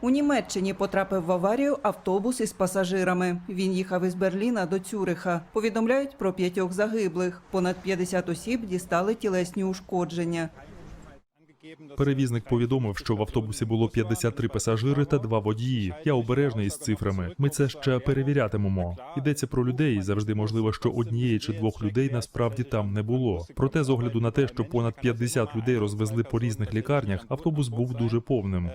У Німеччині потрапив в аварію автобус із пасажирами. Він їхав із Берліна до Цюриха. Повідомляють про п'ятьох загиблих. Понад 50 осіб дістали тілесні ушкодження. Перевізник повідомив, що в автобусі було 53 пасажири та два водії. Я обережний із цифрами. Ми це ще перевірятимемо. Йдеться про людей. Завжди можливо, що однієї чи двох людей насправді там не було. Проте, з огляду на те, що понад 50 людей розвезли по різних лікарнях, автобус був дуже повним.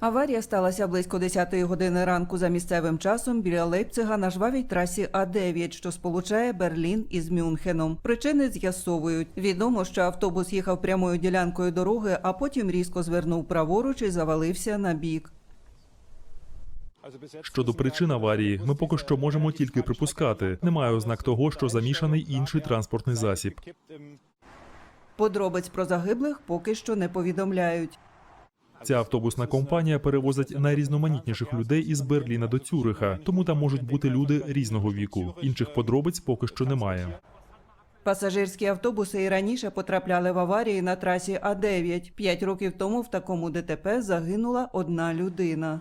Аварія сталася близько 10 години ранку за місцевим часом біля Лейпцига на жвавій трасі А9, що сполучає Берлін із Мюнхеном. Причини з'ясовують. Відомо, що автобус їхав прямою ділянкою дороги, а потім різко звернув праворуч і завалився на бік. Щодо причин аварії, ми поки що можемо тільки припускати. Немає ознак того, що замішаний інший транспортний засіб. Подробиць про загиблих поки що не повідомляють. Ця автобусна компанія перевозить найрізноманітніших людей із Берліна до Цюриха, тому там можуть бути люди різного віку. Інших подробиць поки що немає. Пасажирські автобуси і раніше потрапляли в аварії на трасі А9. П'ять років тому в такому ДТП загинула одна людина.